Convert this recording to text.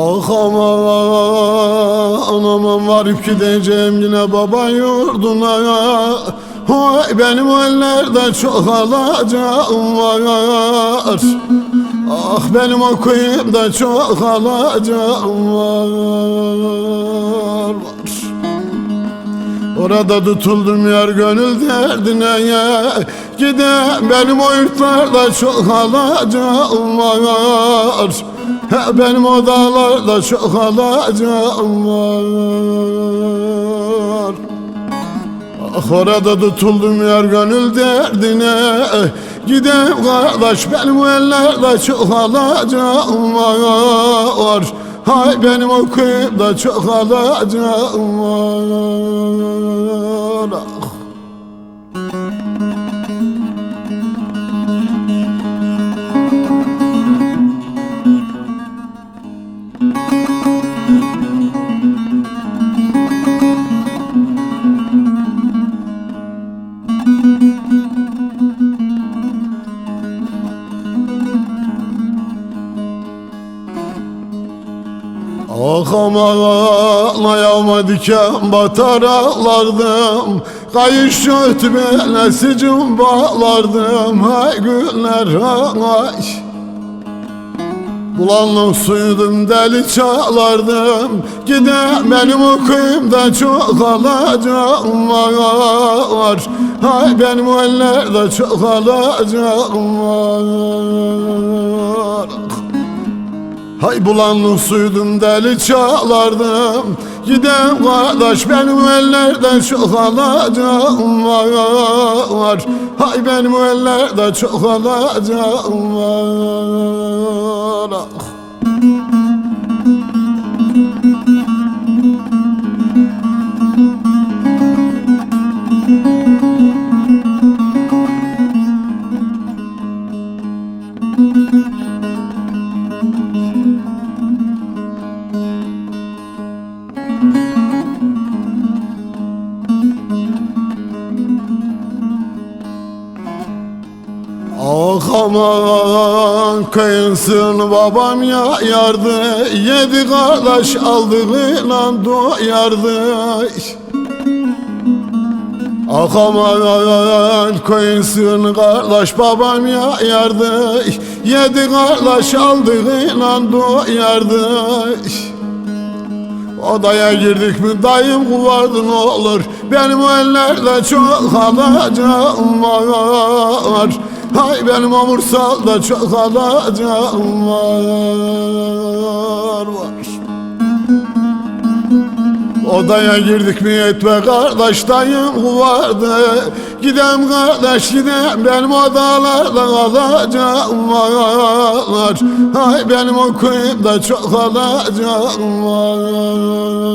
Ah aman aman varıp gideceğim yine baba yurduna. Oy benim ellerde çok alacağım var. Ah benim o kuyumda çok alacağım var. Orada tutuldum yar gönül derdine. Ya Gide benim o yurtlarda çok alacağım var Benim o dağlarda çok alacağım var. Ah orada tutuldum yar gönül derdine. Gidem kardeş benim ellerde çok alacağım var. Hay benim o kuyumda çok alacağım var Aman ayağıma diken batar ağlardım. Kayış ötüme sicim bağlardım Hay günler hay Bulanlık suydum deli çağlardım. Gide benim okuyumda çok alacağım var. Hay benim ellerde çok alacağım var Hay bulanlık suydum deli çağlardım. Gidem kardeş benim ellerden çok alacağım var. Hay benim ellerde çok alacağım var aman kıyınsın babam ya yardı. Yedi kardeş aldığıyla doyardı Ah aman kıyınsın kardeş babam ya yardı. Yedi kardeş aldığıyla doyardı Odaya girdik mi dayım kuvardı ne olur. Benim ellerde çok alacağım var Hay benim omursalda çok alacağım var, var. Odaya girdik mi etme kardeş dayım kuvardı Gidem kardeş gidem benim odalarda alacağım var. Hay benim o kuyumda çok alacağım var